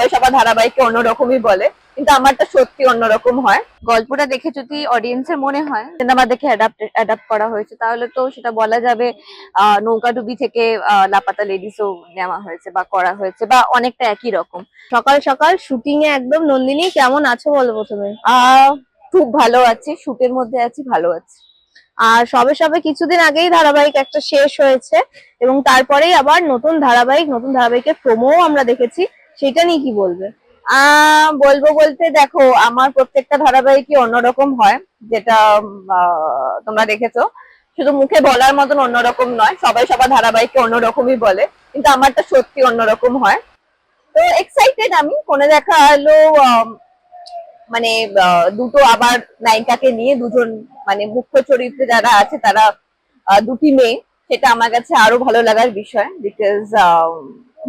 সবাই সবার ধারাবাহিকে অন্যরকমই বলে, কিন্তু আমারটা সত্যি অন্যরকম হয়। গল্পটা দেখে যদি অডিয়েন্সের মনে হয় সিনেমা দেখে অ্যাডাপ্ট করা হয়েছে, তাহলে তো সেটা বলা যাবে আহ নৌকাডুবি থেকে লাপাতা লেডিসও নেওয়া হয়েছে বা করা হয়েছে বা অনেকটা একই রকম। সকাল সকাল শুটিং এ একদম, নন্দিনী, কেমন আছো বলো প্রথমে? খুব ভালো আছি শুটের মধ্যে আছি, ভালো আছি। আর সবে সবে কিছুদিন আগেই ধারাবাহিক একটা শেষ হয়েছে, এবং তারপরেই আবার নতুন ধারাবাহিক, নতুন ধারাবাহিকের প্রোমো আমরা দেখেছি। সেটা নিয়ে কি বলবে? বলব বলতে দেখো, আমার প্রত্যেকটা ধারাবাহিকই অন্যরকম হয়, যেটা তোমরা দেখেছ। শুধু মুখে বলার মতন অন্যরকম নয়, সবাই সবার ধারাবাহিককে অন্যরকমই বলে, কিন্তু আমারটা সত্যি অন্যরকম হয়। তো এক্সাইটেড আমি কোনে দেখা হলো মানে দুটো আবার নায়িকাকে নিয়ে, দুজন মানে মুখ্য চরিত্রে যারা আছে, তারা দুটি মেয়ে। সেটা আমার কাছে আরও ভালো লাগার বিষয় বিকজ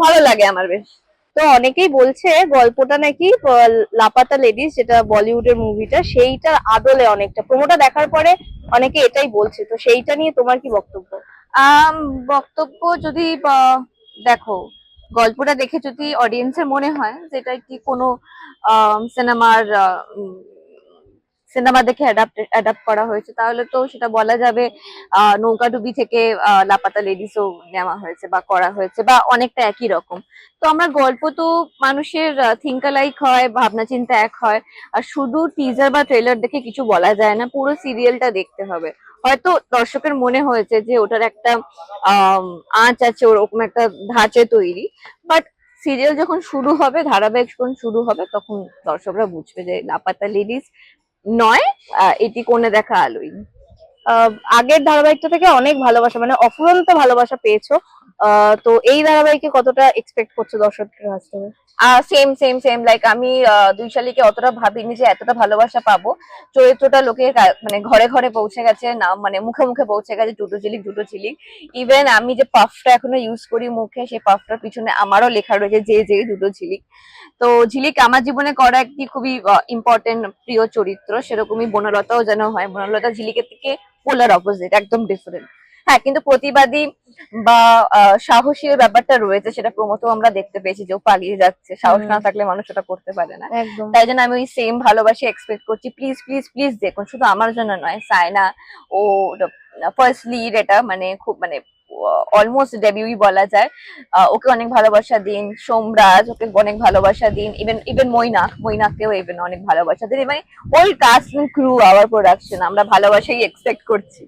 ভালো লাগে আমার বেশ। তো অনেকেই বলছে গল্পটা নাকি লাপাতা লেডিস যেটা বলিউডের মুভিটা, সেইটার আদলে অনেকটা। প্রোমোটা দেখার পরে অনেকে এটাই বলছে। তো সেইটা নিয়ে তোমার কি বক্তব্য? বক্তব্য যদি দেখো, গল্পটা দেখে যদি অডিয়েন্সের মনে হয় যেটা কি কোনো সিনেমার সিনেমা দেখে অ্যাডাপ্ট করা হয়েছে। তাহলে তো সেটা বলা যাবে নৌকাডুবি থেকে লাপাতা লেডিসও নেওয়া হয়েছে বা করা হয়েছে বা অনেকটা একই রকম। তো আমরা গল্প তো মানুষের থিঙ্ক লাইক হয় ভাবনা চিন্তা এক হয়। আর শুধু টিজার বা ট্রেলার দেখে কিছু বলা যায় না, পুরো সিরিয়ালটা দেখতে হবে। হয়তো দর্শকের মনে হয়েছে যে ওটার একটা আঁচ আছে, ওরকম একটা ধাঁচে তৈরি। বাট সিরিয়াল যখন শুরু হবে, ধারাবাহিক যখন শুরু হবে, তখন দর্শকরা বুঝবে যে লাপাতা লেডিস নয় এটি কোণে দেখা আলোই। আগের ধারাবাহিকটা থেকে অনেক ভালোবাসা মানে অফুরন্ত ভালোবাসা পেয়েছ। তো এই ধারাবাহিকে কতটা এক্সপেক্ট করছ দর্শকের কাছ থেকে? সেম সেম সেম লাইক আমি আহ, দুই শালিকে অতটা ভাবিনি যে এতটা ভালোবাসা পাবো। চরিত্রটা লোকের মানে ঘরে ঘরে পৌঁছে গেছে না মানে মুখে মুখে পৌঁছে গেছে দুটো ঝিলিক দুটো ঝিলিক। ইভেন আমি যে পাফটা এখনও ইউজ করি মুখে সেই পাফটার পিছনে আমারও লেখা রয়েছে যে যে দুটো ঝিলিক। তো ঝিলিক আমার জীবনে করা একটি খুবই ইম্পর্টেন্ট প্রিয় চরিত্র। সেরকমই বনলতাও যেন হয় বনলতা ঝিলিকের থেকে পোলার অপোজিট একদম ডিফারেন্ট হ্যাঁ কিন্তু প্রতিবাদী বা সাহসী ব্যাপারটা রয়েছে সেটা প্রমোতেও আমরা দেখতে পেয়েছি যে ও পালিয়ে যাচ্ছে। সাহস না থাকলে মানুষ ওটা করতে পারে না। তাই জন্য আমি ওই সেম ভালোবাসি এক্সপেক্ট করছি। প্লিজ প্লিজ প্লিজ দেখুন শুধু আমার জন্য নয় সায়না ও ফার্স্ট লিড এটা মানে খুব মানে অলমোস্ট ডেবিউই বলা যায়। ওকে অনেক ভালোবাসা দিন, সোমরাজ ওকে অনেক ভালোবাসা দিন ইভেন ইভেন মৈনাক, মৈনাককেও ইভেন অনেক ভালোবাসা দিন। মানে ওই কাস্ট ক্রু আওয়ার প্রোডাকশন আমরা ভালোবাসাই এক্সপেক্ট করছি।